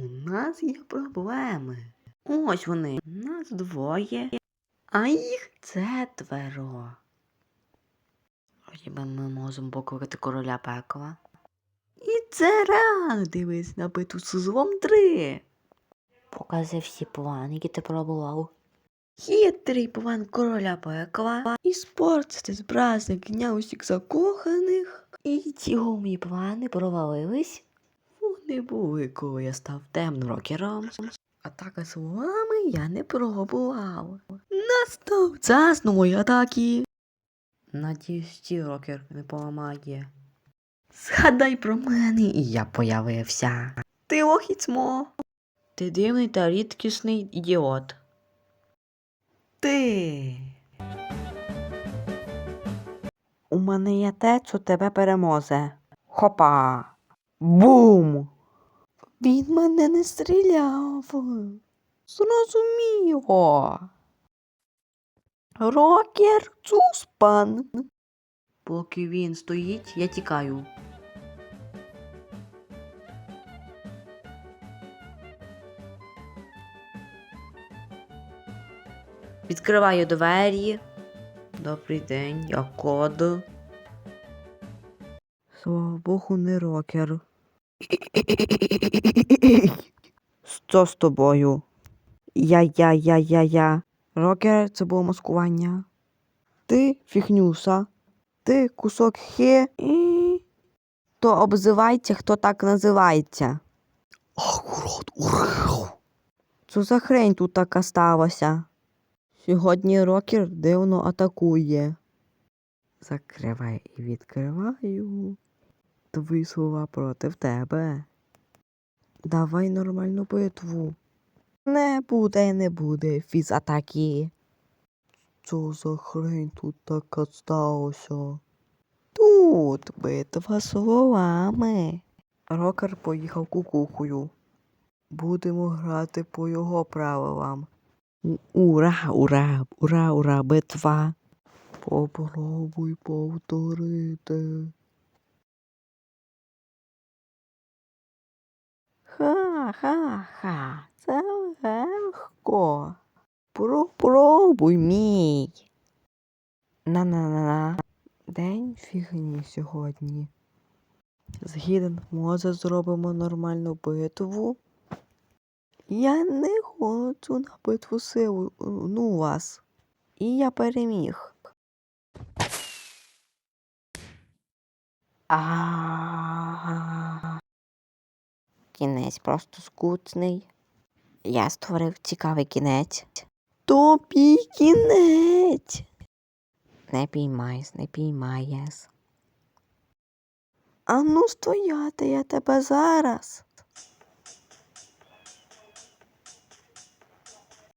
У нас є проблеми. Ось вони. Нас двоє, а їх четверо. Хіба ми можемо покликати короля пекла? І це реально дивись на битву з злом 3. Покази всі плани, які ти пробував. Хитрий план короля пекла і спортити з праздника усіх закоханих. І ці мої плани провалились. Вони були, коли я став темним рокером. Атака словами я не пробував. Настав час нової атаки. Надіюсь, ті рокер не поламає. Згадай про мене, і я появився. Ти охіцьмо. Ти дивний та рідкісний ідіот. Ти. У мене є те, що тебе переможе. Хопа. Бум. Він мене не стріляв. Зрозуміло. Рокер Цуспан. Поки він стоїть, я тікаю. Відкриваю двері. Добрий день, я код. Слава Богу, не рокер. Що з тобою? Я, я, я, я, я. Рокер, це було маскування. Ти фігнюса. Ти кусок хе. То обзивається, хто так називається. Акурат, урав. Що за хрень тут така сталася? Сьогодні рокер дивно атакує. Закривай і відкриваю. Твої слова проти тебе. Давай нормальну битву. Не буде, не буде фіз-атаки. Що за хрень тут така сталося? Тут битва словами. Рокер поїхав кукухою. Будемо грати по його правилам. Ура, ура, ура, ура, битва. Попробуй повторити. Ха-ха-ха, це легко. Попробуй мій. На-на-на-на. День фігні сьогодні. Згіден, може зробимо нормальну битву. Я не хочу на битву силу, ну вас. І я переміг. А. Кінець просто скучний. Я створив цікавий кінець. Тобі кінець. Не піймаєш, не піймаєш. Ану стояти я тебе зараз.